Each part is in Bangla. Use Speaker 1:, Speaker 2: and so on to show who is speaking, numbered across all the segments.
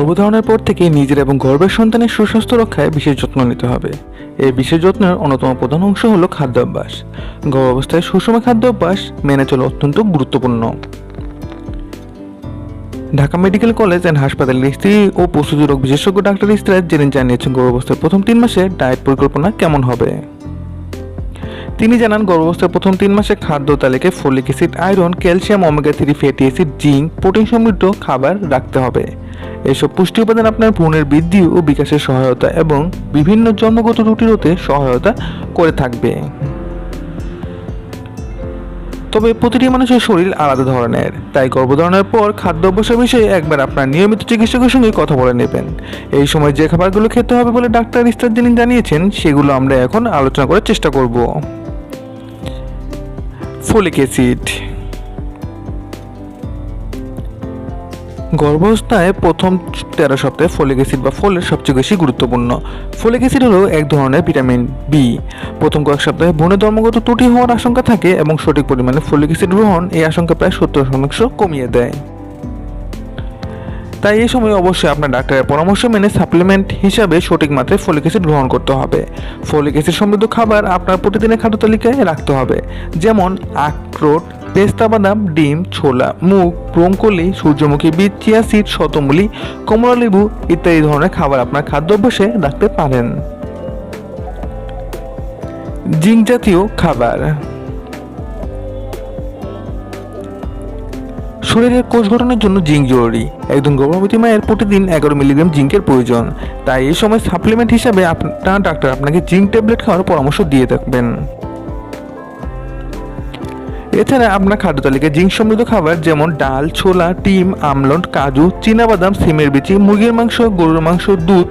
Speaker 1: গর্ভধারণের পর থেকে নিজের এবং গর্ভের সন্তানের সুস্বাস্থ্য রক্ষায় বিশেষ যত্ন নিতে হবে। এই বিশেষ যত্নের অন্যতম প্রধান অংশ হলো খাদ্যাভ্যাস। গর্ভাবস্থায় সুষম খাদ্যাভ্যাস মেনে চলা অত্যন্ত গুরুত্বপূর্ণ। ঢাকা মেডিকেল কলেজ অ্যান্ড হাসপাতালের স্ত্রী ও পশুজ রোগ বিশেষজ্ঞ ডাক্তার ইস্তারাজ জেনে জানিয়েছেন গর্ভাবস্থার প্রথম তিন মাসে ডায়েট পরিকল্পনা কেমন হবে। তিনি জানান গর্ভাবস্থার প্রথম তিন মাসে খাদ্য তালিকায় folic acid, iron, calcium, omega three fatty acid, zinc, protein সমৃদ্ধ খাবার রাখতে হবে। এসব পুষ্টি উপাদান আপনার ভ্রূণের বৃদ্ধি ও বিকাশের সহায়তা এবং বিভিন্ন জন্মগত ত্রুটি রোধে সহায়তা করে থাকবে। তবে প্রতিটি মানুষের শরীর আলাদা ধরনের, তাই গর্ভধারণের পর খাদ্য অভ্যাসের বিষয়ে একবার আপনার নিয়মিত চিকিৎসকের সঙ্গে কথা বলে নেবেন। এই সময় যে খাবারগুলো খেতে হবে বলে ডাক্তার ইস্তার যিনি জানিয়েছেন, সেগুলো আমরা এখন আলোচনা করার চেষ্টা করব। ফলিক অ্যাসিড গর্ভাবস্থায় প্রথম তেরো সপ্তাহে ফলিক অ্যাসিড বা ফলের সবচেয়ে বেশি গুরুত্বপূর্ণ। ফলিক অ্যাসিড হলো এক ধরনের ভিটামিন বি প্রথম কয়েক সপ্তাহে ভ্রূণে ধর্মগত ত্রুটি হওয়ার আশঙ্কা থাকে এবং সঠিক পরিমাণে ফলিক অ্যাসিড গ্রহণ এই আশঙ্কা প্রায় সত্তর শতাংশ কমিয়ে দেয়। তাই এই সময় অবশ্যই আপনার ডাক্তারের পরামর্শ মেনে সাপ্লিমেন্ট হিসাবে সঠিক মাত্রায় ফলিক অ্যাসিড গ্রহণ করতে হবে। ফলিক অ্যাসিড সমৃদ্ধ খাবার আপনার প্রতিদিনের খাদ্য তালিকায় রাখতে হবে। যেমন আখরোট পেস্তা বাদাম, ডিম, ছোলা, মুগ, ব্রোঙ্কলি, সূর্যমুখী বীজ, চিয়া সিড, শতমূলি কমলা লেবু ইত্যাদি ধরনের খাবার আপনার খাদ্য অভ্যাসে রাখতে পারেন। জিঙ্ক জাতীয় খাবার। শরীরের কোষ গঠনের জন্য জিঙ্ক জরুরি। একজন গর্ভবতী মায়ের প্রতিদিন এগারো মিলিগ্রাম জিঙ্কের প্রয়োজন। তাই এই সময় সাপ্লিমেন্ট হিসাবে আপনার ডাক্তার আপনাকে জিঙ্ক ট্যাবলেট খাওয়ার পরামর্শ দিয়ে থাকবেন। এছাড়া আপনার খাদ্য তালিকায় জিঙ্ক সমৃদ্ধ খাবার যেমন ডাল, ছোলা ডিম আমলন্ড, কাজু, চীনাবাদাম, সিমের বিচি, মুরগির মাংস, গরুর মাংস, দুধ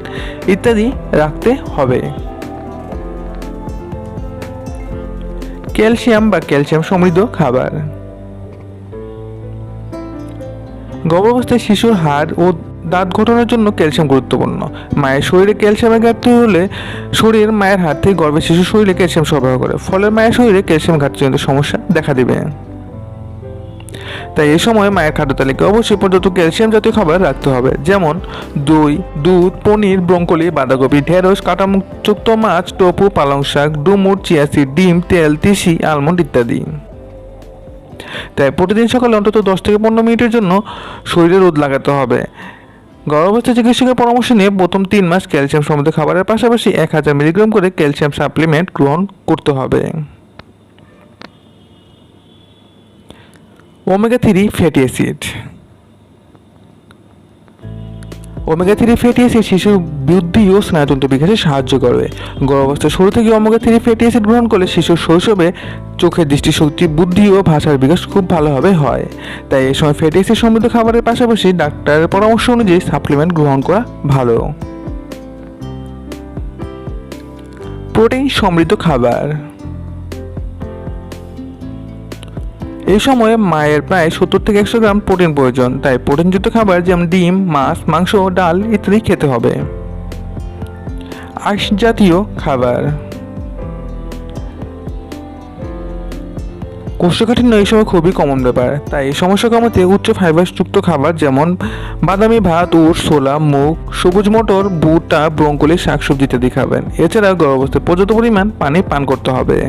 Speaker 1: ইত্যাদি রাখতে হবে। ক্যালসিয়াম বা ক্যালসিয়াম সমৃদ্ধ খাবার। গর্ভাবস্থায় শিশুর হাড় ও দাঁত গঠনের জন্য ক্যালসিয়াম গুরুত্বপূর্ণ। মায়ের শরীরে ক্যালসিয়ামের ঘাটতি হলে শরীর মায়ের হাত থেকে গর্ভের শিশুর শরীরে ক্যালসিয়াম সরবরাহ করে। ফলে মায়ের শরীরে ক্যালসিয়াম ঘাটতিজনিত সমস্যা দেখা দিবে। তাই এই সময় মায়ের খাদ্য তালিকায় অবশ্যই পর্যাপ্ত ক্যালসিয়াম জাতীয় খাবার রাখতে হবে। যেমন দই, দুধ, পনির, ব্রঙ্কলি, বাঁধাকপি, ঢেঁড়স কাটামুক্ত মাছ টোপু পালং শাক, ডুমুর চিয়াসি ডিম, তেল, তিসি, আলমন্ড ইত্যাদি। তাই প্রতিদিন সকালে অন্তত দশ থেকে পনেরো মিনিটের জন্য শরীরে রোদ লাগাতে হবে। গর্ভাবস্থা চিকিৎসকের পরামর্শ নিয়ে প্রথম তিন মাস ক্যালসিয়াম সমৃদ্ধ খাবারের পাশাপাশি এক হাজার মিলিগ্রাম করে ক্যালসিয়াম সাপ্লিমেন্ট গ্রহণ করতে হবে। Omega three fatty acid. Omega three fatty acid শিশুর বৃদ্ধি ও স্নায়ুতন্ত্র বিকাশে সাহায্য করবে। গর্ভাবস্থার শুরু থেকে ওমেগা থ্রি ফ্যাটি অ্যাসিড গ্রহণ করলে শিশুর শৈশবে চোখের দৃষ্টিশক্তি, বুদ্ধি ও ভাষার বিকাশ খুব ভালোভাবে হয়। তাই এ সময় ফ্যাটি অ্যাসিড সমৃদ্ধ খাবারের পাশাপাশি ডাক্তারের পরামর্শ অনুযায়ী সাপ্লিমেন্ট গ্রহণ করা ভালো। প্রোটিন সমৃদ্ধ খাবার। এই সময়ে মায়ের প্রায় সত্তর থেকে একশো গ্রাম প্রোটিন প্রয়োজন। তাই প্রোটিনযুক্ত খাবার যেমন ডিম, মাছ, মাংস, ডাল ইত্যাদি খেতে হবে। আঁশ জাতীয় খাবার। কোষ্ঠকাঠিন্য এই সময় খুবই কমন ব্যাপার। তাই এই সমস্যা কমাতে উচ্চ ফাইবারযুক্ত খাবার যেমন বাদামি ভাত উট ছোলা, মুগ, সবুজ মটর, ভুট্টা ব্রঙ্কলি শাকসবজি ইত্যাদি খাবেন। এছাড়া গর্ভাবস্থায় পর্যাপ্ত পরিমাণ পানি পান করতে হবে।